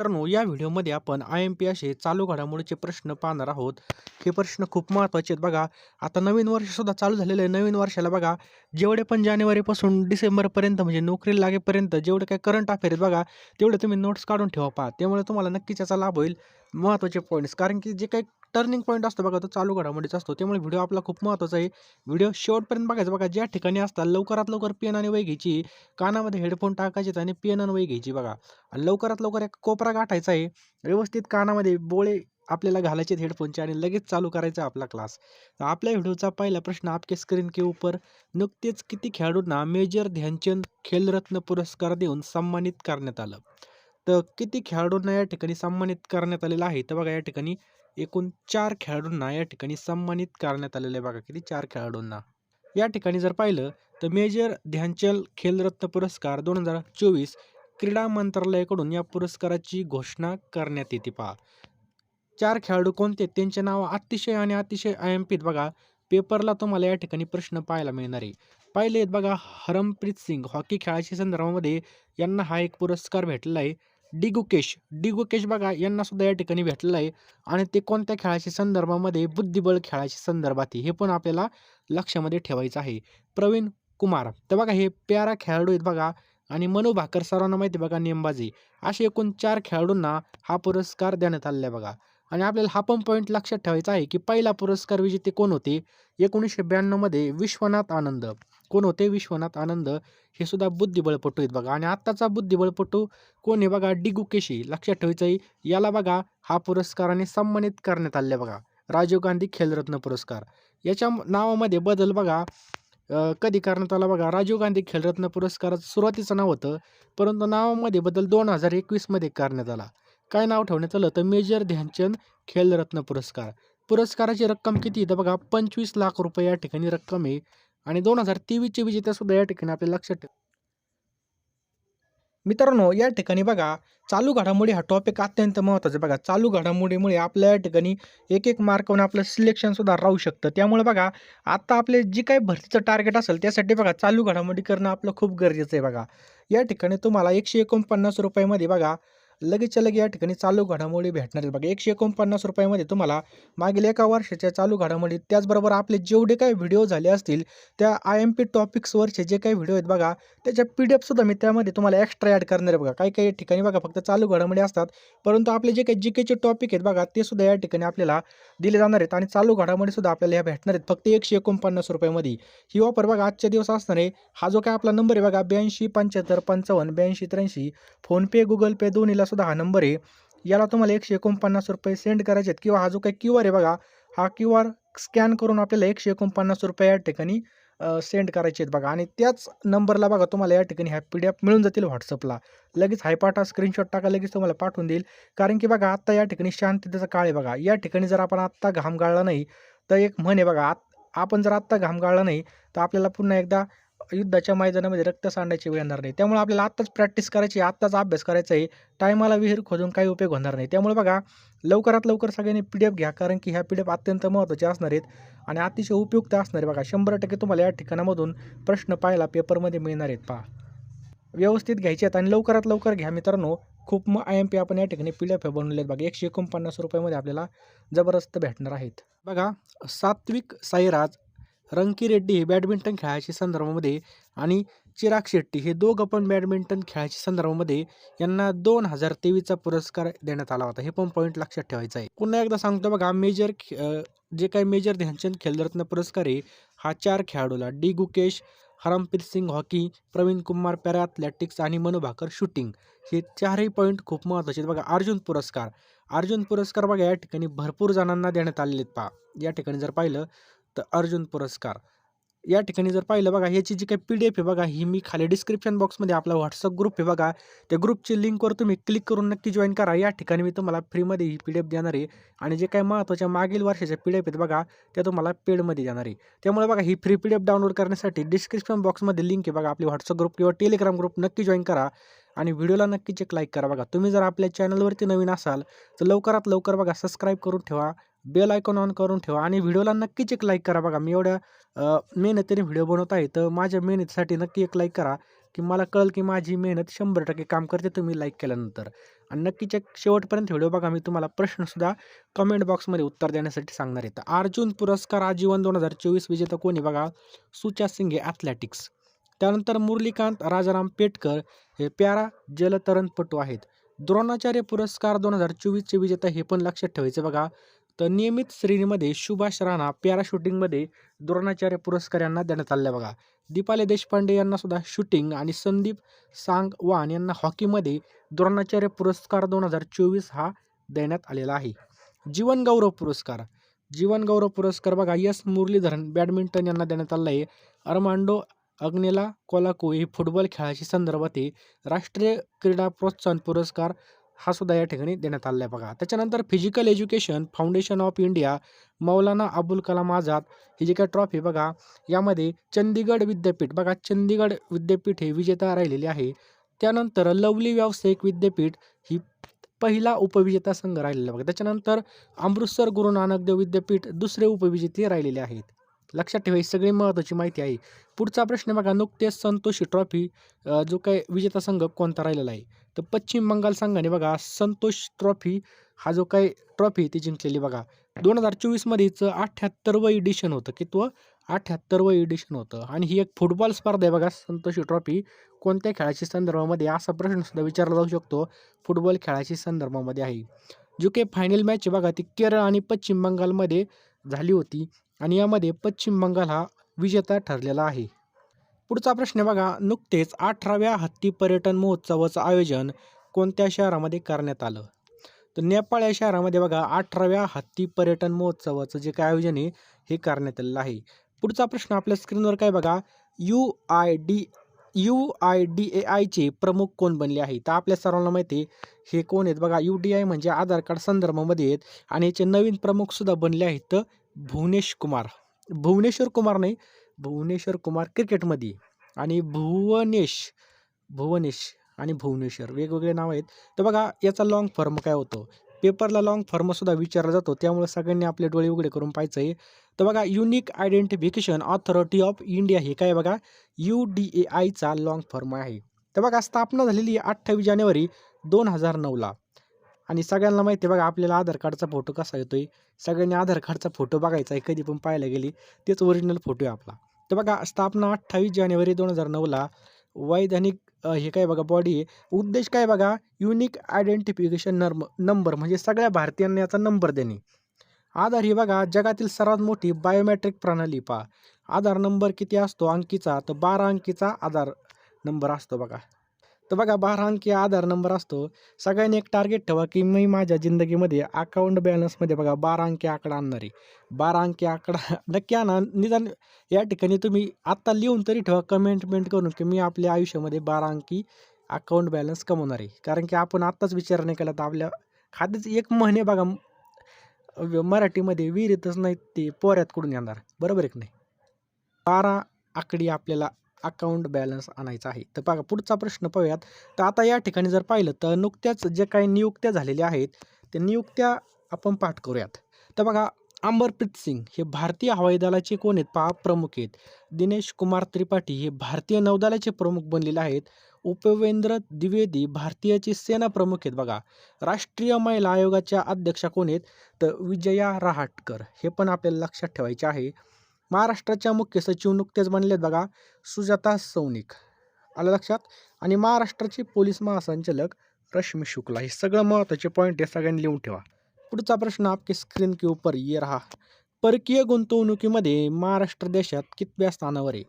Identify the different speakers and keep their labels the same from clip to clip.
Speaker 1: मित्रांनो या व्हिडिओमध्ये आपण आय एम पी असे चालू घडामोडीचे प्रश्न पाहणार आहोत. हे प्रश्न खूप महत्त्वाचे आहेत बघा. आता नवीन वर्षसुद्धा चालू झालेलं आहे. नवीन वर्षाला बघा जेवढे पण जानेवारीपासून डिसेंबरपर्यंत म्हणजे नोकरीला लागेपर्यंत जेवढे काही करंट अफेअर आहेत बघा तेवढे तुम्ही नोट्स काढून ठेवा पहा. त्यामुळे तुम्हाला नक्कीच याचा लाभ होईल. महत्त्वाचे पॉईंट्स कारण की जे काही टर्निंग पॉईंट असतो बघा तो चालू घडामोडीचा असतो. त्यामुळे व्हिडिओ आपला खूप महत्त्वाचा आहे. व्हिडिओ शेवटपर्यंत बघायचा बघा ज्या ठिकाणी असतात लवकरात लवकर पेन आणि वय घ्यायची कानामध्ये हेडफोन टाकायचे आणि पेन आणि वय घ्यायची बघा. आणि लवकरात लवकर एक कोपरा गाठायचा आहे. व्यवस्थित कानामध्ये बोळे आपल्याला घालायचे हेडफोनचे आणि लगेच चालू करायचा आपला क्लास तर आपल्या व्हिडिओचा पहिला प्रश्न आपके स्क्रीन के ऊपर नुकतेच किती खेळाडूंना मेजर ध्यानचंद खेलरत्न पुरस्कार देऊन सन्मानित करण्यात आलं? तर किती खेळाडूंना या ठिकाणी सन्मानित करण्यात आलेलं आहे? तर बघा या ठिकाणी एकूण चार खेळाडूंना या ठिकाणी सन्मानित करण्यात आलेलं आहे बघा किती चार खेळाडूंना. या ठिकाणी जर पाहिलं तर मेजर ध्यानचंद खेलरत्न पुरस्कार दोन हजार चोवीस क्रीडा मंत्रालयाकडून या पुरस्काराची घोषणा करण्यात येते पहा. चार खेळाडू कोणते? त्यांचे नाव अतिशय आणि अतिशय आय बघा. पेपरला तुम्हाला या ठिकाणी प्रश्न पाहायला मिळणार आहे. पाहिले आहेत बघा हरमप्रीत सिंग हॉकी खेळाच्या संदर्भामध्ये यांना हा एक पुरस्कार भेटलेला आहे. डी गुकेश डी गुकेश बघा यांना सुद्धा या ठिकाणी भेटलेलं आहे. आणि ते कोणत्या खेळाच्या संदर्भामध्ये बुद्धिबळ खेळाच्या संदर्भात आहे हे पण आपल्याला लक्षामध्ये ठेवायचं आहे. प्रवीण कुमार. तर बघा हे प्यारा खेळाडू आहेत बघा. आणि मनू भाकर सर्वांना माहिती आहे बघा नेमबाजी. असे एकूण चार खेळाडूंना हा पुरस्कार देण्यात आलेला आहे बघा. आणि आपल्याला हा पण पॉईंट लक्षात ठेवायचा आहे की पहिला पुरस्कार विजेते कोण होते? एकोणीसशे ब्याण्णवमध्ये विश्वनाथ आनंद. कोण होते? विश्वनाथ आनंद. हे सुद्धा बुद्धिबळपटू आहेत बघा. आणि आत्ताचा बुद्धिबळपटू कोण आहे बघा? डिगू केशी लक्षात ठेवायचं आहे याला बघा हा पुरस्काराने सन्मानित करण्यात आले बघा. राजीव गांधी खेलरत्न पुरस्कार. याच्या नावामध्ये बदल बघा. कधी करण्यात आला बघा? राजीव गांधी खेलरत्न पुरस्काराचं सुरुवातीचं नाव होतं परंतु नावामध्ये बदल दोन हजार एकवीसमध्ये करण्यात आला. काय नाव ठेवण्यात आलं तर मेजर ध्यानचंद खेलरत्न पुरस्कार. पुरस्काराची रक्कम किती तर बघा पंचवीस लाख रुपये या ठिकाणी रक्कम आहे. आणि दोन हजार तेवीसचे विजेतेसुद्धा या ठिकाणी आपल्या लक्षात ठेव. मित्रांनो या ठिकाणी बघा चालू घडामोडी हा टॉपिक अत्यंत महत्त्वाचा बघा चालू घडामोडीमुळे आपल्या या ठिकाणी एक एक मार्कवरून आपलं सिलेक्शनसुद्धा राहू शकतं. त्यामुळे बघा आता आपले जी काही भरतीचं टार्गेट असेल त्यासाठी बघा चालू घडामोडी करणं आपलं खूप गरजेचं आहे बघा. या ठिकाणी तुम्हाला एकशे एकोणपन्नास रुपयामध्ये बघा लगेचच्या लगे या ठिकाणी चालू घडामोडी भेटणार आहेत. बघा एकशे एकोणपन्नास रुपयामध्ये तुम्हाला मागील एका वर्षाच्या चालू घडामोडी त्याचबरोबर आपले जेवढे काही व्हिडिओ झाले असतील त्या आय एम पी टॉपिक्सवरचे जे काही व्हिडिओ आहेत बघा त्याच्या पी डी एफसुद्धा मी त्यामध्ये तुम्हाला एक्स्ट्रा ॲड करणार आहे बघा. काही काही ठिकाणी बघा फक्त चालू घडामोडी असतात परंतु आपले जे काही जी केचे टॉपिक आहेत बघा ते सुद्धा या ठिकाणी आपल्याला दिले जाणार आहेत आणि चालू घडामोडी सुद्धा आपल्याला ह्या भेटणार आहेत. फक्त एकशे एकोणपन्नास रुपयामध्ये. ही ऑफर बघा आजच्या दिवस असणार आहे. हा जो काय आपला नंबर आहे बघा ब्याऐंशी पंच्याहत्तर पंचावन्न ब्याऐंशी त्र्याऐंशी. फोनपे गुगल पे दोन्हीला सुद्धा हा नंबर आहे. याला तुम्हाला एकशे एकोणपन्नास रुपये सेंड करायचे आहेत किंवा हा जो काही क्यू आर आहे बघा हा क्यू आर स्कॅन करून आपल्याला एकशे एकोणपन्नास रुपये या ठिकाणी सेंड करायचे आहेत बघा. आणि त्याच नंबरला बघा तुम्हाला या ठिकाणी ह्या पी डी एफ मिळून जातील व्हॉट्सअपला लगेच हायपाटा स्क्रीनशॉट टाका लगेच तुम्हाला पाठवून देईल. कारण की बघा आत्ता या ठिकाणी शांततेचा काळ आहे बघा. या ठिकाणी जर आपण आत्ता घाम गाळला नाही तर एक म्हण आहे बघा आत आपण जर आत्ता घाम गाळला नाही तर आपल्याला पुन्हा एकदा युद्धाच्या मैदानामध्ये रक्त सांडायची वेळ येणार नाही. त्यामुळे आपल्याला आत्ताच प्रॅक्टिस करायची आत्ताच अभ्यास करायचा आहे. टायमाला विहीर खोदून काही उपयोग होणार नाही. त्यामुळे बघा लवकरात लवकर सगळ्यांनी पी डी एफ घ्या कारण की ह्या पी डी एफ अत्यंत महत्त्वाचे असणार आहेत आणि अतिशय उपयुक्त असणार आहे बघा. शंभर टक्के तुम्हाला या ठिकाणामधून प्रश्न पाहायला पेपरमध्ये मिळणार आहेत पहा. व्यवस्थित घ्यायचे आहेत आणि लवकरात लवकर घ्या. मित्रांनो खूप मग आय एम पी आपण या ठिकाणी पी डी एफ बनवले आहेत बघा. एकशे एकोणपन्नास रुपयामध्ये आपल्याला जबरदस्त भेटणार आहेत. बघा सात्विक साईराज रंकी रेड्डी हे बॅडमिंटन खेळाच्या संदर्भामध्ये आणि चिराग शेट्टी हे दोघं पण बॅडमिंटन खेळाच्या संदर्भामध्ये यांना दोन हजार तेवीसचा पुरस्कार देण्यात आला होता. हे पण पॉईंट लक्षात ठेवायचं आहे. पुन्हा एकदा सांगतो बघा मेजर खे- जे काही मेजर ध्यानचंद खेलरत्न पुरस्कार आहे हा चार खेळाडूला D Gukesh Harmanpreet Singh hockey Praveen Kumar para athletics आणि मनुभाकर शूटिंग हे चारही पॉईंट खूप महत्त्वाचे आहेत. बघा अर्जुन पुरस्कार. अर्जुन पुरस्कार बघा या ठिकाणी भरपूर जणांना देण्यात आलेले आहेत पहा. या ठिकाणी जर पाहिलं तर अर्जुन पुरस्कार. या ठिकाणी जर पाहिलं बघा ह्याची जी काही पी डी एफ आहे बघा ही मी खाली डिस्क्रिप्शन बॉक्समध्ये आपला व्हॉट्सअप ग्रुप आहे बघा. त्या ग्रुपची लिंकवर तुम्ही क्लिक करून नक्की जॉईन करा. या ठिकाणी मी तुम्हाला फ्रीमध्ये ही पी डी एफ देणार आहे. आणि जे काही महत्त्वाच्या मागील वर्षाच्या पी डी एफ आहेत बघा त्या तुम्हाला पेडमध्ये देणार आहे. त्यामुळे बघा ही free P D F download करण्यासाठी डिस्क्रिप्शन बॉक्समध्ये लिंक आहे बघा आपली व्हॉट्सअप ग्रुप किंवा टेलिग्राम ग्रुप नक्की जॉईन करा. आणि व्हिडिओला नक्कीच एक लाईक करा बघा. तुम्ही जर आपल्या चॅनलवरती नवीन असाल तर लवकरात लवकर बघा सबस्क्राईब करून ठेवा. बेल आयकॉन ऑन करून ठेवा आणि व्हिडिओला नक्कीच एक लाईक करा बघा. मी एवढ्या मेहनतीने व्हिडिओ बनवत आहे तर माझ्या मेहनतीसाठी नक्की एक लाईक करा की मला कळेल की माझी मेहनत शंभर टक्के काम करते तुम्ही लाईक केल्यानंतर. आणि नक्कीच एक शेवटपर्यंत व्हिडिओ बघा मी तुम्हाला प्रश्नसुद्धा कमेंट बॉक्समध्ये उत्तर देण्यासाठी सांगणार आहे. तर अर्जुन पुरस्कार आजीवन दोन हजार चोवीस विजेता कोणी बघा? सुचा सिंगे ॲथलेटिक्स त्यानंतर मुरलीकांत राजाराम पेटकर हे प्यारा जलतरणपटू आहेत. द्रोणाचार्य पुरस्कार दोन हजार चोवीसचे विजेता हे पण लक्षात ठेवायचं बघा. तर नियमित श्रेणीमध्ये सुभाष राणा पॅरा शूटिंगमध्ये द्रोणाचार्य पुरस्कार यांना देण्यात आले बघा. दीपाली देशपांडे यांना सुद्धा शूटिंग आणि संदीप सांगवान यांना हॉकीमध्ये द्रोणाचार्य पुरस्कार दोन हजार चोवीस हा देण्यात आलेला आहे. जीवनगौरव पुरस्कार. जीवनगौरव पुरस्कार बघा यस मुरलीधरन बॅडमिंटन यांना देण्यात आला आहे. अर्मांडो अग्नेला कोलाको हे फुटबॉल खेळाशी संदर्भात आहे. राष्ट्रीय क्रीडा प्रोत्साहन पुरस्कार हा सुद्धा या ठिकाणी देण्यात आला आहे बघा. त्याच्यानंतर physical education foundation of India Maulana Abul Kalam Azad ही जी काय ट्रॉफी बघा यामध्ये चंदीगड विद्यापीठ बघा चंदीगड विद्यापीठ हे विजेता राहिलेली आहे. त्यानंतर लवली व्यावसायिक विद्यापीठ ही पहिला उपविजेता संघ राहिलेला बघा. त्याच्यानंतर अमृतसर गुरु नानक देव विद्यापीठ दुसरे उपविजेते राहिलेले आहेत. लक्षात ठेवा ही सगळी महत्त्वाची माहिती आहे. पुढचा प्रश्न बघा नुकतेच संतोषी ट्रॉफी जो काय विजेता संघ कोणता राहिलेला आहे? तर पश्चिम बंगाल संघाने बघा संतोष ट्रॉफी हा जो काही ट्रॉफी ती जिंकलेली बघा. दोन हजार चोवीसमध्येच अठ्ठ्याहत्तरवं एडिशन होतं की तो अठ्ठ्याहत्तरवं एडिशन होतं. आणि ही एक फुटबॉल स्पर्धा आहे बघा संतोषी ट्रॉफी. कोणत्या खेळाच्या संदर्भामध्ये असा प्रश्नसुद्धा विचारला जाऊ शकतो फुटबॉल खेळाच्या संदर्भामध्ये आहे. जो काही फायनल मॅच बघा ती केरळ आणि पश्चिम बंगालमध्ये झाली होती. आणि यामध्ये पश्चिम बंगाल हा विजेता ठरलेला आहे. पुढचा प्रश्न बघा नुकतेच अठराव्या हत्ती पर्यटन महोत्सवाचं आयोजन कोणत्या शहरामध्ये करण्यात आलं? तर नेपाळ या शहरामध्ये बघा अठराव्या हत्ती पर्यटन महोत्सवाचं जे काय आयोजन आहे हे करण्यात आलेलं आहे. पुढचा प्रश्न आपल्या स्क्रीनवर काय बघा U I D U I D A आयचे प्रमुख कोण बनले आहे तर आपल्या सर्वांना माहिती आहे हे कोण आहेत बघा यू डी आय म्हणजे आधार कार्ड संदर्भामध्ये आहेत आणि याचे नवीन प्रमुखसुद्धा बनले आहेत तर भुवनेश कुमार. भुवनेश्वर कुमार नाही भुवनेश्वर कुमार क्रिकेटमध्ये आणि भुवनेश भुवनेश आणि भुवनेश्वर वेगवेगळे नाव आहेत. तर बघा याचा लाँग फॉर्म काय होतो? पेपरला लाँग फॉर्मसुद्धा विचारला जातो. त्यामुळे सगळ्यांनी आपले डोळे उघडे करून पाहायचं आहे तर बघा unique identification authority of India हे काय बघा? यू डी ए आयचा लाँग फॉर्म आहे. तर बघा स्थापना झालेली आहे अठ्ठावीस जानेवारी दोन हजार नऊला. आणि सगळ्यांना माहिती आहे बघा आपल्याला आधार कार्डचा फोटो कसा येतोय? सगळ्यांनी आधार कार्डचा फोटो बघायचा आहे. कधी पण पाहायला गेली तेच ओरिजिनल फोटो आहे आपला. तर बघा स्थापना अठ्ठावीस जानेवारी दोन हजार नऊला वैधानिक हे काय बघा बॉडी आहे उद्देश काय बघा युनिक आयडेंटिफिकेशन नर्म नंबर म्हणजे सगळ्या भारतीयांना याचा नंबर देणे. आधार ही बघा जगातील सर्वात मोठी बायोमॅट्रिक प्रणाली पहा. आधार नंबर किती असतो? अंकीचा तर बारा अंकीचा आधार नंबर असतो बघा. तर बघा बारा अंकी आधार नंबर असतो. सगळ्यांनी एक टार्गेट ठेवा की मी माझ्या जिंदगीमध्ये अकाउंट बॅलन्समध्ये बघा बारा अंकी आकडा आणणार. आहे बारा अंकी आकडा नक्की आणा. निदान या ठिकाणी तुम्ही आत्ता लिहून तरी ठेवा कमेंटमेंट करून की मी आपल्या आयुष्यामध्ये बारा अंकी अकाउंट बॅलन्स कमवणार. आहे कारण की आपण आत्ताच विचार नाही केला तर आपल्या खात्याच एक महिने बघा मराठीमध्ये विहिरीतच नाही ते पोऱ्यात कुठून येणार. बरोबर आहे की नाही? बारा आकडी आपल्याला अकाउंट बॅलन्स आणायचा आहे. तर बघा पुढचा प्रश्न पाहूयात. तर आता या ठिकाणी जर पाहिलं तर नुकत्याच जे काही नियुक्त्या झालेल्या आहेत त्या नियुक्त्या आपण पाठ करूयात. तर बघा अंबरप्रीत सिंग हे भारतीय हवाई दलाचे कोण आहेत? पहा प्रमुख आहेत. दिनेश कुमार त्रिपाठी हे भारतीय नौदलाचे प्रमुख बनलेले आहेत. उपवेंद्र द्विवेदी भारतीयाचे सेना प्रमुख आहेत बघा. राष्ट्रीय महिला आयोगाच्या अध्यक्षा कोण आहेत? तर विजया रहाटकर. हे पण आपल्याला लक्षात ठेवायचे आहे. महाराष्ट्राच्या मुख्य सचिव नुकतेच बनलेत बघा सुजाता सौनिक आलं लक्षात? आणि महाराष्ट्राचे पोलीस महासंचालक रश्मी शुक्ला. हे सगळं महत्त्वाचे पॉईंट आहे सगळ्यांनी लिहून ठेवा. पुढचा प्रश्न आपके स्क्रीन के ऊपर ये रहा. परकीय गुंतवणुकीमध्ये महाराष्ट्र देशात कितव्या स्थानावर आहे?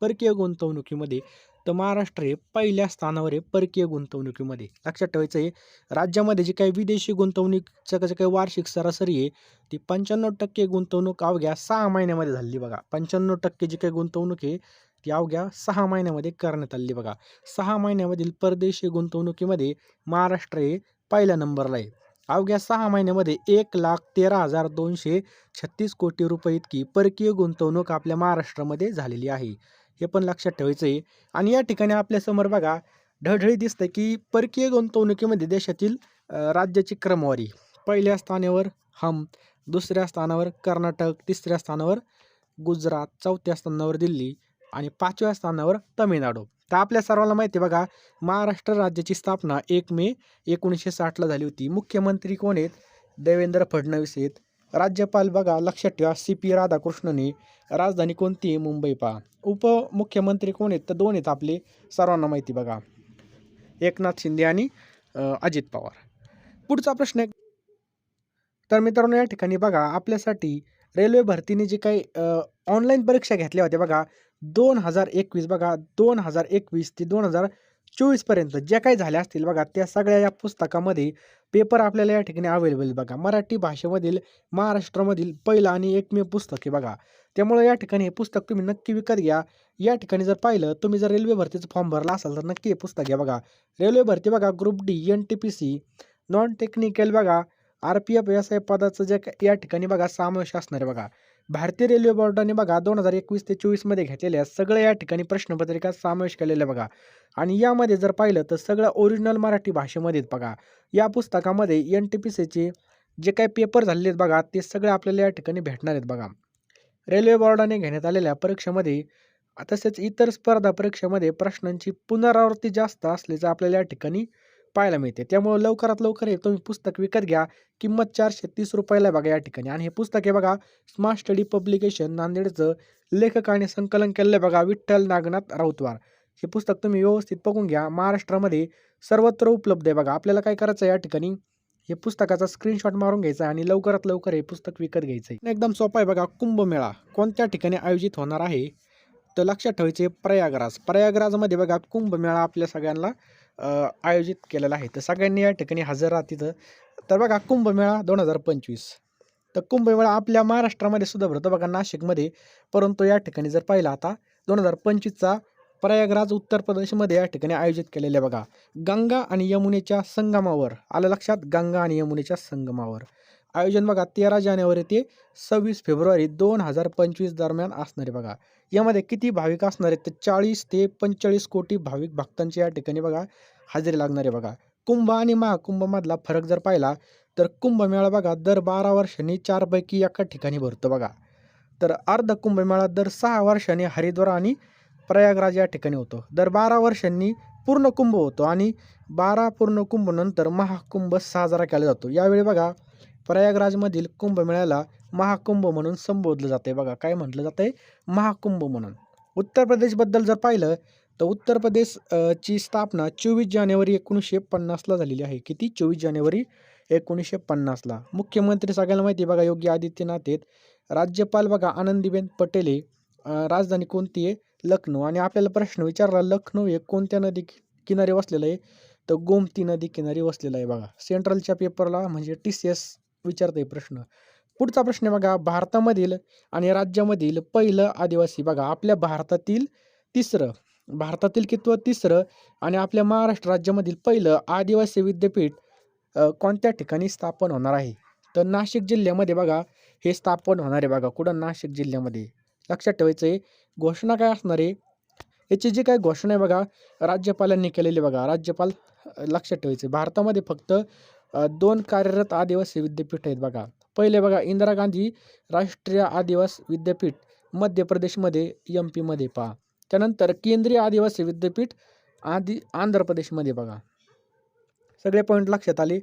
Speaker 1: परकीय गुंतवणुकीमध्ये तर महाराष्ट्र हे पहिल्या स्थानावर आहे परकीय गुंतवणुकीमध्ये. लक्षात ठेवायचं आहे राज्यामध्ये जी काही विदेशी गुंतवणुकीचं जे काही वार्षिक सरासरी आहे ती पंच्याण्णव टक्के गुंतवणूक अवघ्या सहा महिन्यामध्ये झाली बघा. पंच्याण्णव टक्के जी काही गुंतवणूक आहे ती अवघ्या सहा महिन्यामध्ये करण्यात आली बघा. सहा महिन्यामधील परदेशी गुंतवणुकीमध्ये महाराष्ट्र हे पहिल्या नंबरला आहे. अवघ्या सहा महिन्यामध्ये एक लाख तेरा हजार दोनशे छत्तीस कोटी रुपये इतकी परकीय गुंतवणूक आपल्या महाराष्ट्रामध्ये झालेली आहे. हे पण लक्षात ठेवायचं आहे. आणि या ठिकाणी आपल्यासमोर बघा ढळढळी दिसतं की परकीय गुंतवणुकीमध्ये देशातील राज्याची क्रमवारी. पहिल्या स्थानावर हम दुसऱ्या स्थानावर कर्नाटक तिसऱ्या स्थानावर गुजरात चौथ्या स्थानावर दिल्ली आणि पाचव्या स्थानावर तमिळनाडू. तर आपल्या सर्वांना माहिती आहे बघा महाराष्ट्र राज्याची स्थापना एक मे एकोणीसशे साठला झाली होती. मुख्यमंत्री कोण आहेत? देवेंद्र फडणवीस आहेत. राज्यपाल बघा लक्षात ठेवा सी पी राधाकृष्णने राजधानी कोणती? आहे मुंबई पहा. उपमुख्यमंत्री कोण आहेत? तर दोन आहेत आपले. सर्वांना माहिती बघा. एकनाथ शिंदे आणि अजित पवार. पुढचा प्रश्न आहे तर मित्रांनो या ठिकाणी बघा आपल्यासाठी रेल्वे भरतीने जे काही ऑनलाईन परीक्षा घेतल्या होत्या बघा दोन हजार एकवीस बघा दोन हजार एकवीस ते दोन हजार चोवीसपर्यंत ज्या काही झाल्या असतील बघा त्या सगळ्या या पुस्तकामध्ये पेपर आपल्याला या ठिकाणी अवेलेबल बघा. मराठी भाषेमधील महाराष्ट्रामधील पहिलं आणि एकमेव पुस्तक आहे बघा. त्यामुळे या ठिकाणी हे पुस्तक तुम्ही नक्की विकत घ्या. या ठिकाणी जर पाहिलं तुम्ही जर रेल्वे भरतीचं फॉर्म भरला असाल तर नक्की हे पुस्तक घ्या बघा. रेल्वे भरती बघा group D N T P C non technical बघा R P F S I पदाचं जे या ठिकाणी बघा समावेश असणार आहे बघा. भारतीय रेल्वे बोर्डाने बघा दोन हजार एकवीस ते चोवीसमध्ये घेतलेल्या सगळ्या या ठिकाणी प्रश्नपत्रिका समावेश केलेल्या बघा. आणि यामध्ये जर पाहिलं तर सगळं ओरिजिनल मराठी भाषेमध्येच बघा. या पुस्तकामध्ये एन टी पी सीचे जे काही पेपर झालेले आहेत बघा ते सगळे आपल्याला या ठिकाणी भेटणार आहेत बघा. रेल्वे बोर्डाने घेण्यात आलेल्या परीक्षेमध्ये तसेच इतर स्पर्धा परीक्षेमध्ये प्रश्नांची पुनरावृत्ती जास्त असल्याचं आपल्याला या ठिकाणी पाहायला मिळते. त्यामुळे लवकरात लवकर हे तुम्ही पुस्तक विकत घ्या. किंमत चारशे तीस रुपयाला बघा या ठिकाणी. आणि हे पुस्तक हे बघा स्मार्ट स्टडी पब्लिकेशन नांदेडचं लेखक आणि संकलन केलेलं आहे बघा विठ्ठल नागनाथ राऊतवार. हे पुस्तक तुम्ही व्यवस्थित बघून घ्या. महाराष्ट्रामध्ये सर्वत्र उपलब्ध आहे बघा. आपल्याला काय करायचं आहे या ठिकाणी? हे पुस्तकाचा स्क्रीनशॉट मारून घ्यायचा आणि लवकरात लवकर हे पुस्तक विकत घ्यायचं आहे. एकदम सोपा आहे बघा कुंभमेळा. कोणत्या ठिकाणी आयोजित होणार आहे? तर लक्षात ठेवायचे प्रयागराज. प्रयागराजमध्ये बघा कुंभमेळा आपल्या सगळ्यांना आयोजित केलेला आहे. तर सगळ्यांनी या ठिकाणी हजर राहा तिथं. तर बघा कुंभमेळा दोन हजार पंचवीस. तर कुंभमेळा आपल्या महाराष्ट्रामध्ये सुद्धा भरतो. बघा नाशिकमध्ये. परंतु या ठिकाणी जर पाहिलं आता दोन हजार पंचवीसचा प्रयागराज उत्तर प्रदेशमध्ये या ठिकाणी आयोजित केलेले आहे बघा. गंगा आणि यमुनेच्या संगमावर. आलं लक्षात? गंगा आणि यमुनेच्या संगमावर. आयोजन बघा तेरा जानेवारी ते सव्वीस फेब्रुवारी दोन हजार पंचवीस दरम्यान असणारे बघा. यामध्ये किती भाविक असणार आहेत? तर चाळीस ते पंचेचाळीस कोटी भाविक भक्तांची या ठिकाणी बघा. हजेरी लागणार आहे बघा. कुंभ आणि महाकुंभमधला फरक जर पाहिला तर कुंभमेळा बघा दर बारा वर्षांनी चारपैकी एका ठिकाणी भरतो बघा. तर अर्ध कुंभमेळा दर सहा वर्षांनी हरिद्वार आणि प्रयागराज या ठिकाणी होतो. दर बारा वर्षांनी पूर्ण कुंभ होतो आणि बारा पूर्ण कुंभनंतर महाकुंभ साजरा केला जातो. यावेळी बघा प्रयागराजमधील कुंभमेळ्याला महाकुंभ म्हणून संबोधलं जाते बघा. काय म्हटलं जातंय? महाकुंभ म्हणून. उत्तर प्रदेशबद्दल जर पाहिलं तर उत्तर प्रदेश ची स्थापना चोवीस जानेवारी एकोणीसशे पन्नासला झालेली आहे. किती? चोवीस जानेवारी एकोणीसशे पन्नासला मुख्यमंत्री सगळ्यांना माहिती आहे बघा योगी आदित्यनाथ आहेत. राज्यपाल बघा आनंदीबेन पटेल आहे. राजधानी कोणती आहे? लखनौ. आणि आपल्याला प्रश्न विचारला लखनौ हे कोणत्या नदी किनारी वसलेलं आहे? तर गोमती नदी किनारी वसलेलं आहे बघा. सेंट्रलच्या पेपरला म्हणजे टी सी एस विचारते प्रश्न. पुढचा प्रश्न बघा भारतामधील आणि राज्यामधील पहिलं आदिवासी बघा आपल्या भारतातील तिसरं. भारतातील कितवं तिसरं आणि आपल्या महाराष्ट्र राज्यामधील पहिलं आदिवासी विद्यापीठ कोणत्या ठिकाणी स्थापन होणार आहे? तर नाशिक जिल्ह्यामध्ये बघा हे स्थापन होणार आहे बघा. कुठं? नाशिक जिल्ह्यामध्ये. लक्षात ठेवायचं आहे घोषणा काय असणार आहे? याची जी काय घोषणा आहे बघा राज्यपालांनी केलेली बघा. राज्यपाल लक्षात ठेवायचं आहे. भारतामध्ये फक्त दोन कार्यरत आदिवासी विद्यापीठ आहेत बघा. पहिले बघा इंदिरा गांधी राष्ट्रीय आदिवासी विद्यापीठ मध्य प्रदेशमध्ये एम पीमध्ये पहा. त्यानंतर केंद्रीय आदिवासी विद्यापीठ आदि आंध्र प्रदेशमध्ये बघा. सगळे पॉईंट लक्षात आले.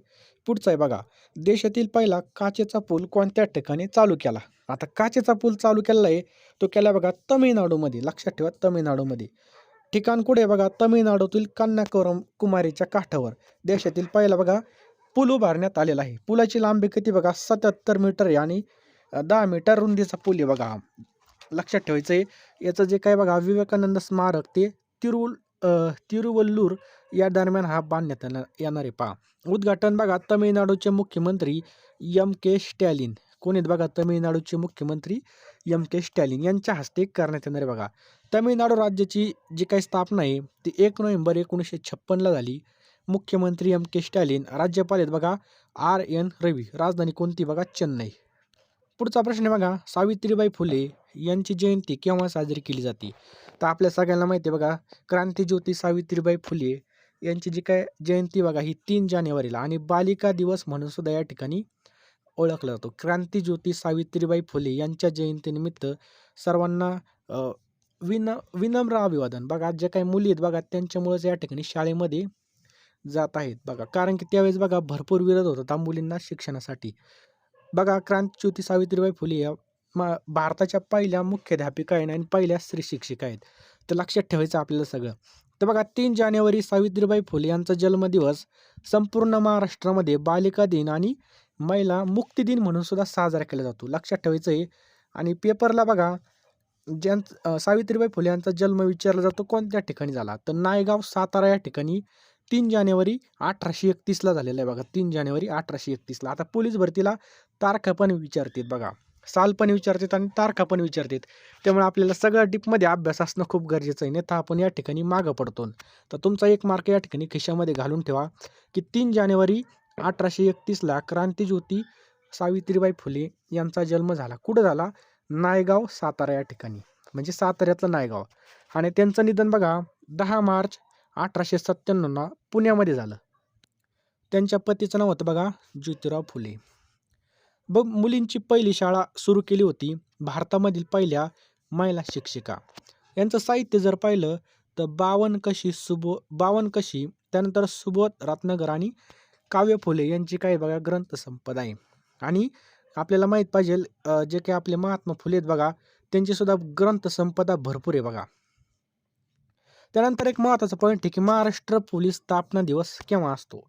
Speaker 1: पुढचं आहे बघा. देशातील पहिला काचेचा पूल कोणत्या ठिकाणी चालू केला? आता काचेचा पूल चालू केलेला आहे तो केला बघा तमिळनाडूमध्ये. लक्षात ठेवा तमिळनाडूमध्ये. ठिकाण कुठे बघा? तमिळनाडूतील कन्याकुरम कुमारीच्या काठावर. देशातील पहिला बघा पूल उभारण्यात आलेला आहे. पुलाची लांबी किती बघा? सत्याहत्तर मीटर आहे आणि दहा मीटर रुंदीचा पूल आहे बघा लक्षात ठेवायचं आहे. याचं जे काय बघा विवेकानंद स्मारक ते तिरुल तिरुवल्लूर या दरम्यान हा बांधण्यात येणार येणार आहे. पहा. उद्घाटन बघा तमिळनाडूचे मुख्यमंत्री एम के स्टॅलिन. कोण आहेत बघा तमिळनाडूचे मुख्यमंत्री एम के स्टॅलिन? यांच्या हस्ते करण्यात येणार आहे बघा. तमिळनाडू राज्याची जी काही स्थापना आहे ती एक नोव्हेंबर एकोणीसशे छप्पनला झाली. मुख्यमंत्री एम के स्टॅलिन राज्यपाल आहेत बघा आर एन रवी. राजधानी कोणती? बघा चेन्नई. पुढचा प्रश्न आहे बघा सावित्रीबाई फुले यांची जयंती केव्हा साजरी केली जाते? तर आपल्या सगळ्यांना माहिती आहे बघा क्रांतीज्योती सावित्रीबाई फुले यांची जी काय जयंती बघा ही तीन जानेवारीला आणि बालिका दिवस म्हणून सुद्धा या ठिकाणी ओळखला जातो. क्रांतीज्योती सावित्रीबाई फुले यांच्या जयंतीनिमित्त सर्वांना विन विनम्र अभिवादन. बघा जे काही मुली आहेत बघा त्यांच्यामुळेच या ठिकाणी शाळेमध्ये जात आहेत बघा. कारण की त्यावेळेस बघा भरपूर विरोध होत होता मुलींना शिक्षणासाठी. बघा क्रांतिज्योती सावित्रीबाई फुले या मा भारताच्या पहिल्या मुख्याध्यापिका आहेत आणि पहिल्या स्त्री शिक्षिका आहेत. तर लक्षात ठेवायचं आपल्याला सगळं. तर बघा तीन जानेवारी सावित्रीबाई फुले यांचा जन्मदिवस संपूर्ण महाराष्ट्रामध्ये बालिका दिन आणि महिला मुक्ती दिन म्हणून सुद्धा साजरा केला जातो. लक्षात ठेवायचं आहे. आणि पेपरला बघा ज्यां सावित्रीबाई फुले यांचा जन्म विचारला जातो कोणत्या ठिकाणी झाला? तर नायगाव सातारा या ठिकाणी तीन जानेवारी अठराशे एकतीसला झालेला आहे बघा. तीन जानेवारी अठराशे एकतीसला आता पोलीस भरतीला तारखा पण विचारतात बघा. साल पण विचारतात आणि तारखा पण विचारतात. त्यामुळे आपल्याला सगळं डीपमध्ये अभ्यास असणं खूप गरजेचं आहे. नाही तर आपण या ठिकाणी मागं पडतो. तर तुमचा एक मार्क या ठिकाणी खिशामध्ये घालून ठेवा की तीन जानेवारी अठराशे एकतीसला क्रांतीज्योती सावित्रीबाई फुले यांचा जन्म झाला. कुठं झाला? नायगाव सातारा या ठिकाणी. म्हणजे साताऱ्यातलं नायगाव. आणि त्यांचं निधन बघा दहा मार्च अठराशे सत्त्याण्णवला पुण्यामध्ये झालं. त्यांच्या पतीचं नाव होतं बघा ज्योतिराव फुले. बघ मुलींची पहिली शाळा सुरू केली होती भारतामधील पहिल्या महिला शिक्षिका. यांचं साहित्य जर पाहिलं तर बावन कशी सुबो बावन कशी त्यानंतर सुबोध रत्नगर आणि काव्य फुले यांची काही बघा ग्रंथसंपदा आहे. आणि आपल्याला माहीत पाहिजे जे काही आपले महात्मा फुले आहेत बघा त्यांचीसुद्धा ग्रंथसंपदा भरपूर आहे बघा. त्यानंतर एक महत्त्वाचा पॉईंट आहे की महाराष्ट्र पोलीस स्थापना दिवस केव्हा असतो?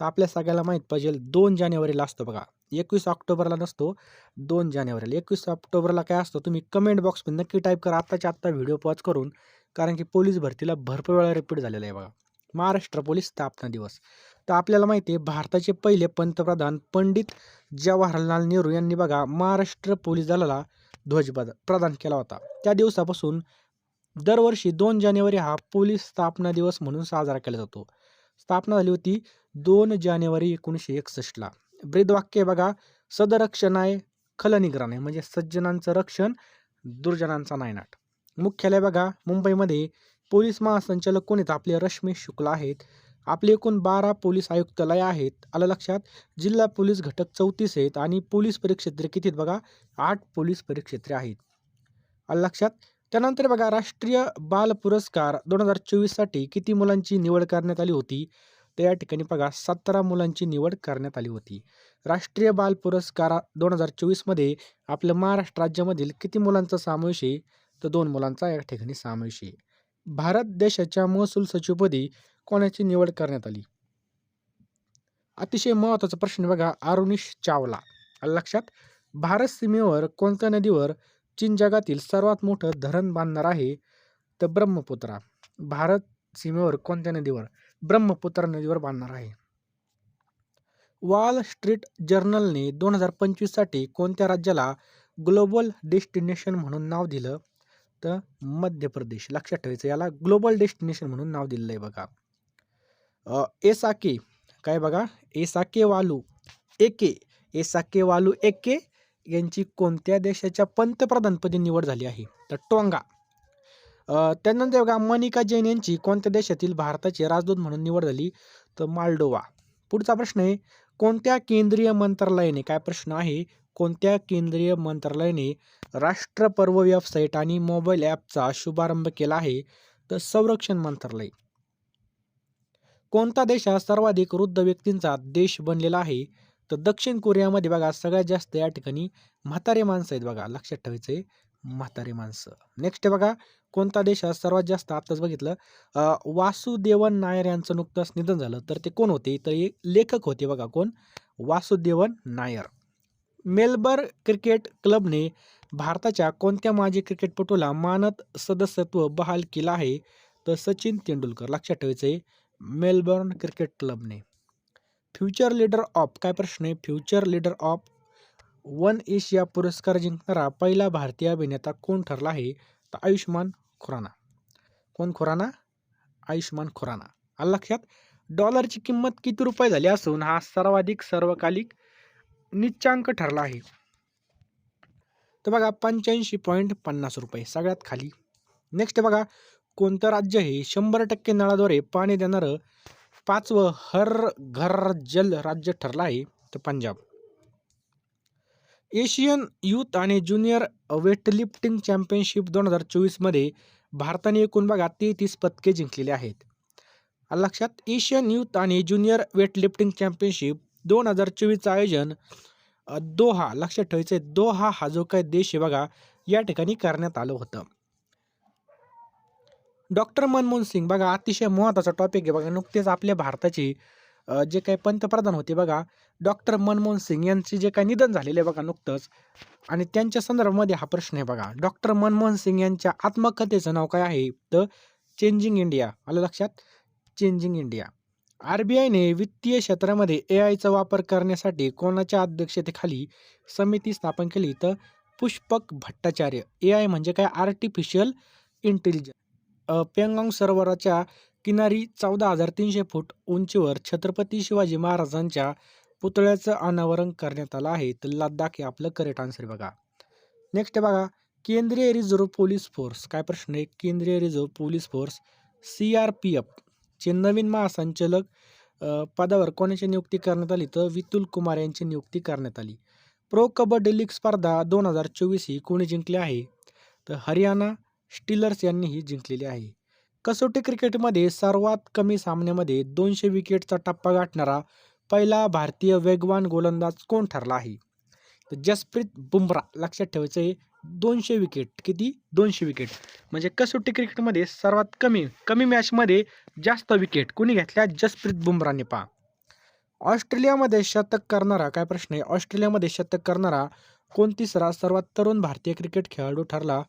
Speaker 1: तर आपल्या सगळ्याला माहीत पाहिजे दोन जानेवारीला असतो बघा. एकवीस ऑक्टोबरला नसतो दोन जानेवारीला. एकवीस ऑक्टोबरला काय असतो तुम्ही कमेंट बॉक्समध्ये नक्की टाईप करा. आत्ताच्या आत्ता व्हिडिओ पॉज करून कारण की पोलीस भरतीला भरपूर वेळा रिपीट झालेला आहे बघा. महाराष्ट्र पोलीस स्थापना दिवस. तर आपल्याला माहिती आहे भारताचे पहिले पंतप्रधान पंडित जवाहरलाल नेहरू यांनी बघा महाराष्ट्र पोलीस दलाला ध्वज प्रदान केला होता. त्या दिवसापासून दरवर्षी दोन जानेवारी हा पोलीस स्थापना दिवस म्हणून साजरा केला जातो. स्थापना झाली होती दोन जानेवारी एकोणीसशे एकसष्टला ब्रीदवाक्य आहे बघा सदरक्षणाय म्हणजे सज्जनांचं रक्षण दुर्जनांचा नायनाट. मुख्यालय बघा मुंबईमध्ये पोलीस महासंचालक कोण आहेत? आपले रश्मी शुक्ला आहेत. आपले एकूण बारा पोलीस आयुक्तालय आहेत. आलं लक्षात जिल्हा पोलीस घटक चौतीस आहेत आणि पोलीस परिक्षेत्रे किती आहेत बघा? आठ पोलीस परिक्षेत्रे आहेत. आलं लक्षात? त्यानंतर बघा राष्ट्रीय बाल पुरस्कार दोन हजार चोवीससाठी किती मुलांची निवड करण्यात आली होती? तर या ठिकाणी बघा सतरा मुलांची निवड करण्यात आली होती. राष्ट्रीय बाल पुरस्कार दोन हजार चोवीसमध्ये आपल्या महाराष्ट्र राज्यामधील किती मुलांचा समावेश आहे? तर दोन मुलांचा या ठिकाणी समावेश आहे. भारत देशाच्या महसूल सचिवपदी कोणाची निवड करण्यात आली? अतिशय महत्त्वाचा प्रश्न बघा आरुणिश चावला. लक्षात? भारत सीमेवर कोणत्या नदीवर चीन जगातील सर्वात मोठं धरण बांधणार आहे तर ब्रह्मपुत्रा. भारत सीमेवर कोणत्या नदीवर? ब्रह्मपुत्रा नदीवर बांधणार आहे. वॉल स्ट्रीट जर्नलने दोन हजार पंचवीससाठी कोणत्या राज्याला ग्लोबल डेस्टिनेशन म्हणून नाव दिलं? तर मध्य प्रदेश. लक्षात ठेवायचं याला ग्लोबल डेस्टिनेशन म्हणून नाव दिलेलं आहे बघा. ए एसाके. काय बघा? एसाके वालू एके. एसाके वालू एके. यांची कोणत्या देशाच्या पंतप्रधानपदी निवड झाली आहे? तर टोंगा. त्यानंतर बघा मनिका जैन यांची कोणत्या देशातील भारताचे राजदूत म्हणून निवड झाली? तर माल्डोवा. पुढचा प्रश्न आहे कोणत्या केंद्रीय मंत्रालयाने काय प्रश्न आहे? कोणत्या केंद्रीय मंत्रालयाने राष्ट्रपर्व वेबसाईट आणि मोबाईल ॲपचा शुभारंभ केला आहे? तर संरक्षण मंत्रालय. कोणता देश हा सर्वाधिक वृद्ध व्यक्तींचा देश बनलेला आहे? तर दक्षिण कोरियामध्ये बघा सगळ्यात जास्त या ठिकाणी म्हातारे माणसं आहेत बघा लक्षात ठेवायचं आहे म्हातारे माणसं. नेक्स्ट बघा कोणता देश हा सर्वात जास्त आत्ताच बघितलं? वासुदेवन नायर यांचं नुकतंच निधन झालं. तर ते कोण होते? तर एक लेखक होते बघा कोण? वासुदेवन नायर. मेलबर्न क्रिकेट क्लबने भारताच्या कोणत्या माजी क्रिकेटपटूला मानद सदस्यत्व बहाल केलं आहे? तर सचिन तेंडुलकर. लक्षात ठेवायचं आहे मेलबर्न क्रिकेट क्लबने. फ्युचर लीडर ऑफ काय प्रश्न आहे? Future leader of one Asia पुरस्कार जिंकणारा पहिला भारतीय अभिनेता कोण ठरला आहे? तर आयुष्मान खुराना. कोण खुराना? आयुष्मान खुराना. आलं लक्षात? डॉलरची किंमत किती रुपये झाली असून हा सर्वाधिक सर्वकालिक निच्चांक ठरला आहे. तर बघा पंच्याऐंशी पॉईंट पन्नास रुपये सगळ्यात खाली. नेक्स्ट बघा कोणतं राज्य हे? शंभर टक्के नळाद्वारे पाणी देणारं पाचवं हर घर जल राज्य ठरलं आहे तर पंजाब. एशियन यूथ आणि ज्युनियर वेटलिफ्टिंग चॅम्पियनशिप दोन हजार चोवीसमध्ये भारताने एकूण बघा तेहतीस पदके जिंकलेली आहेत. लक्षात एशियन यूथ आणि ज्युनियर वेटलिफ्टिंग चॅम्पियनशिप दोन हजार चोवीसचं आयोजन दोहा लक्षात ठेवायचं आहे दोहा हा जो काही देश आहे बघा या ठिकाणी करण्यात आलं होतं. डॉक्टर मनमोहन सिंग बघा अतिशय महत्त्वाचा टॉपिक आहे बघा नुकतेच आपल्या भारताचे जे काही पंतप्रधान होते बघा डॉक्टर मनमोहन सिंग यांचे जे काही निधन झालेले आहे बघा नुकतंच आणि त्यांच्या संदर्भामध्ये हा प्रश्न आहे बघा डॉक्टर मनमोहन सिंग यांच्या आत्मकथेचं नाव काय आहे? तर चेंजिंग इंडिया आलं लक्षात? Changing India. आर बी आयने वित्तीय क्षेत्रामध्ये ए आयचा वापर करण्यासाठी कोणाच्या अध्यक्षतेखाली समिती स्थापन केली? तर पुष्पक भट्टाचार्य. ए आय म्हणजे काय? आर्टिफिशियल इंटेलिजन्स पेंगांग सरोवराच्या किनारी चौदा हजार तीनशे फूट उंचीवर छत्रपती शिवाजी महाराजांच्या पुतळ्याचं अनावरण करण्यात आलं आहे. तर लद्दाख हे आपलं करेक्ट आन्सर बघा. नेक्स्ट बघा. केंद्रीय रिझर्व्ह पोलीस फोर्स. काय प्रश्न आहे? केंद्रीय reserve police force C R P F चे नवीन महासंचालक पदावर कोणाची नियुक्ती करण्यात आली? तर वितुल कुमार यांची नियुक्ती करण्यात आली. प्रो कबड्डी लीग स्पर्धा दोन हजार चोवीस ही कोणी जिंकली आहे? तर हरियाणा स्टीलर्स यांनीही जिंकलेली आहे. कसोटी क्रिकेटमध्ये सर्वात कमी सामन्यामध्ये दोनशे विकेटचा टप्पा गाठणारा पहिला भारतीय वेगवान गोलंदाज कोण ठरला आहे? तर जसप्रीत बुमरा लक्षात ठेवायचं आहे दोनशे विकेट किती? दोनशे विकेट. म्हणजे कसोटी क्रिकेटमध्ये सर्वात कमी कमी मॅचमध्ये जास्त विकेट कोणी घेतल्या? जसप्रीत बुमराने पहा. ऑस्ट्रेलियामध्ये शतक करणारा काय प्रश्न आहे? ऑस्ट्रेलियामध्ये शतक करणारा कोण तिसरा सर्वात तरुण भारतीय क्रिकेट खेळाडू ठरला?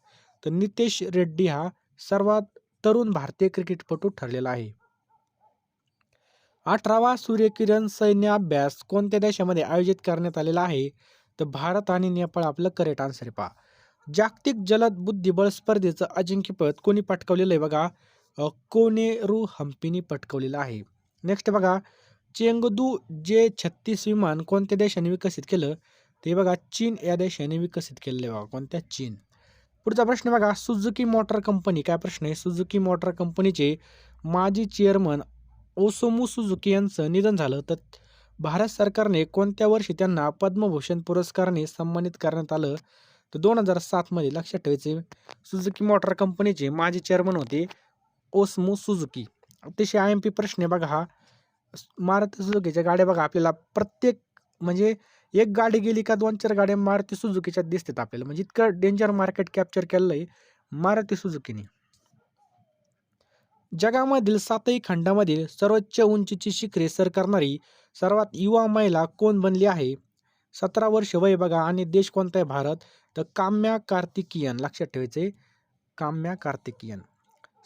Speaker 1: तर नितेश रेड्डी हा सर्वात तरुण भारतीय क्रिकेटपटू ठरलेला आहे. अठरावा सूर्यकिरण सैन्य अभ्यास कोणत्या देशामध्ये आयोजित करण्यात आलेला आहे? तर भारत आणि नेपाळ आपलं करेक्ट आन्सर आहे पहा. जागतिक जलद बुद्धिबळ स्पर्धेचं अजिंक्यपद कोणी पटकावलेलं आहे बघा? कोनेरू हम्पीनी पटकावलेलं आहे. नेक्स्ट बघा चेंगदू जे छत्तीस विमान कोणत्या देशाने विकसित केलं? ते बघा चीन या देशाने विकसित केलेलं आहे बघा कोणत्या? चीन. पुढचा प्रश्न बघा सुझुकी मोटर कंपनी काय प्रश्न आहे? सुझुकी मोटर कंपनीचे माजी चेअरमन ओसोमू सुझुकी यांचं निधन झालं. तर भारत सरकारने कोणत्या वर्षी त्यांना पद्मभूषण पुरस्काराने सन्मानित करण्यात आलं? तर दोन हजार सातमध्ये लक्षात ठेवायचे सुझुकी मोटर कंपनीचे माजी चेअरमन होते ओसमू सुझुकी. अतिशय आय एम पी प्रश्न बघा हा. मारुती सुझुकीच्या गाड्या बघा आपल्याला प्रत्येक म्हणजे एक गाडी गेली का दोन चार गाड्या मारुती सुझुकीच्या दिसतात आपल्याला. म्हणजे इतकं डेंजर मार्केट कॅप्चर केलेलं आहे मारुती सुझुकीने. जगामधील सातही खंडामधील सर्वोच्च उंचीची शिखरे सर करणारी सर्वात युवा महिला कोण बनली आहे? सतरा वर्ष वय बघा आणि देश कोणता आहे? भारत. तर काम्या कार्तिकीयन लक्षात ठेवायचे Kamya Karthikeyan.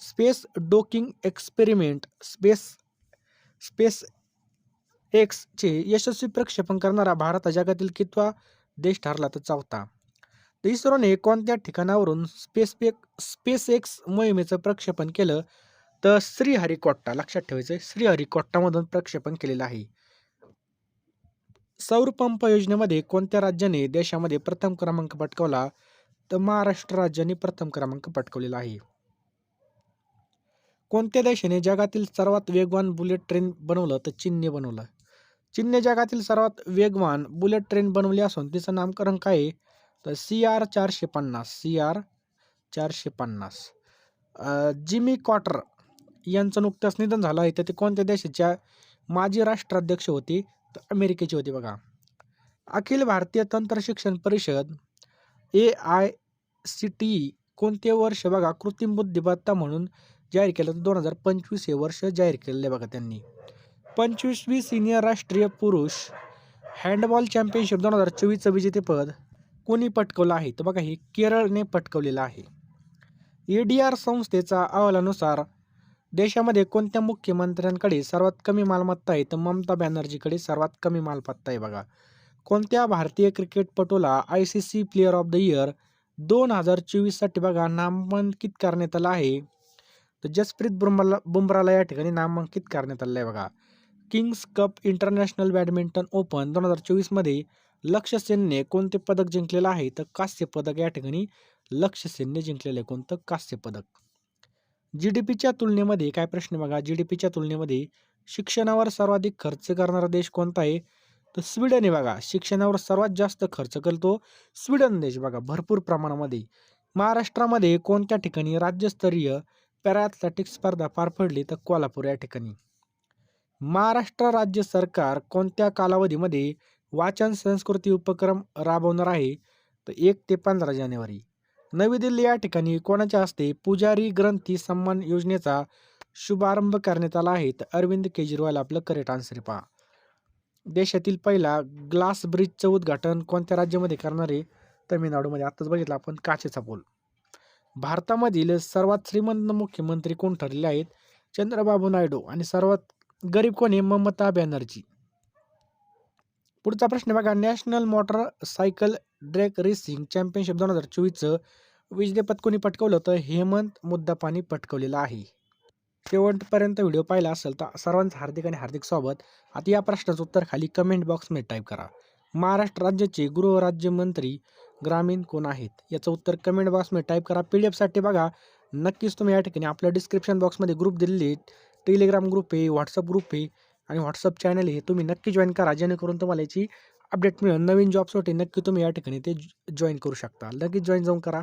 Speaker 1: Space docking experiment space space एक्सचे यशस्वी प्रक्षेपण करणारा भारत हा जगातील कितवा देश ठरला तर चौथा. तर इस्रोने कोणत्या ठिकाणावरून स्पेस स्पेस एक्स मोहिमेचं प्रक्षेपण केलं? तर श्रीहरिकोट्टा लक्षात ठेवायचं श्रीहरिकोट्टामधून प्रक्षेपण केलेलं आहे. सौर पंप योजनेमध्ये कोणत्या राज्याने देशामध्ये प्रथम क्रमांक पटकावला? तर महाराष्ट्र राज्याने प्रथम क्रमांक पटकावलेला आहे. कोणत्या देशाने जगातील सर्वात वेगवान बुलेट ट्रेन बनवलं? तर चीनने बनवलं. चीनने जगातील सर्वात वेगवान बुलेट ट्रेन बनवली असून तिचं नामकरण काय आहे? तर सी आर चारशे पन्नास सी आर चारशे पन्नास. जिमी कॉटर यांचं नुकतंच निधन झालं आहे. तर ते कोणत्या देशाच्या माजी राष्ट्राध्यक्ष होते? तर अमेरिकेची होती बघा. अखिल भारतीय तंत्र शिक्षण परिषद A I C T E कोणते वर्ष बघा? कृत्रिम बुद्धिमत्ता म्हणून जाहीर केलं. तर दोन हजार पंचवीस हे वर्ष जाहीर केलेलं आहे बघा त्यांनी. पंचवीसवी सिनियर राष्ट्रीय पुरुष हँडबॉल चॅम्पियनशिप दोन हजार चोवीसचं विजेतेपद कोणी पटकवलं आहे? तर बघा हे केरळने पटकवलेलं आहे. ए डी आर संस्थेचा अहवालानुसार देशामध्ये कोणत्या मुख्यमंत्र्यांकडे सर्वात कमी मालमत्ता आहे? तर ममता बॅनर्जीकडे सर्वात कमी मालमत्ता आहे बघा. कोणत्या भारतीय क्रिकेटपटूला I C C player of the year दोन हजार चोवीससाठी बघा नामांकित करण्यात आलं आहे? तर जसप्रीत बुमराला बुमराला या ठिकाणी नामांकित करण्यात आलं आहे बघा. Kings cup international badminton open दोन हजार चोवीसमध्ये लक्ष्य सेनने कोणते पदक जिंकलेलं आहे तर कांस्य पदक या ठिकाणी लक्ष्य सेनने जिंकलेलं आहे कोणतं? कांस्य पदक. जी डी पीच्या तुलनेमध्ये काय प्रश्न बघा? जी डी पीच्या तुलनेमध्ये शिक्षणावर सर्वाधिक खर्च करणारा देश कोणता आहे? तर स्वीडन आहे बघा. शिक्षणावर सर्वात जास्त खर्च करतो स्वीडन देश बघा भरपूर प्रमाणामध्ये. महाराष्ट्रामध्ये कोणत्या ठिकाणी राज्यस्तरीय पॅरा स्पर्धा पार पडली तर कोल्हापूर या ठिकाणी. महाराष्ट्र राज्य सरकार कोणत्या कालावधीमध्ये वाचन संस्कृती उपक्रम राबवणार आहे? तर एक ते पंधरा जानेवारी. नवी दिल्ली या ठिकाणी कोणाच्या हस्ते पुजारी ग्रंथी सन्मान योजनेचा शुभारंभ करण्यात आला आहे? तर अरविंद केजरीवाल आपलं करेक्ट आन्सर पहा. देशातील पहिला ग्लास ब्रिजचं उद्घाटन कोणत्या राज्यामध्ये करणार आहे? तमिळनाडूमध्ये. आत्ताच बघितलं आपण काचेचा पूल. भारतामधील सर्वात श्रीमंत मुख्यमंत्री कोण ठरले आहेत? चंद्रबाबू नायडू आणि सर्वात गरीब कोण आहे? ममता बॅनर्जी. पुढचा प्रश्न बघा. National motorcycle drag racing championship दोन हजार चोवीसचं विजेतेपद कोणी पटकवलं तर हेमंत मुद्दापानी पटकवलेलं आहे. शेवटपर्यंत व्हिडिओ पाहिला असेल तर सर्वांचं हार्दिक आणि हार्दिक स्वागत. आता या प्रश्नाचं उत्तर खाली कमेंट बॉक्समध्ये टाईप करा. महाराष्ट्र राज्याचे गृहराज्यमंत्री ग्रामीण कोण आहेत? याचं उत्तर कमेंट बॉक्समध्ये टाईप करा. पी डी एफसाठी बघा. नक्कीच तुम्ही या ठिकाणी आपल्या डिस्क्रिप्शन बॉक्समध्ये ग्रुप दिलेले टेलिग्राम ग्रुप आहे व्हॉट्सअप ग्रुप आहे आणि व्हॉट्सअप चॅनल आहे. तुम्ही नक्की जॉईन करा जेणेकरून तुम्हाला याची अपडेट मिळेल. नवीन जॉबसाठी नक्की तुम्ही या ठिकाणी ते जॉईन करू शकता. लगेच जॉईन जाऊन करा.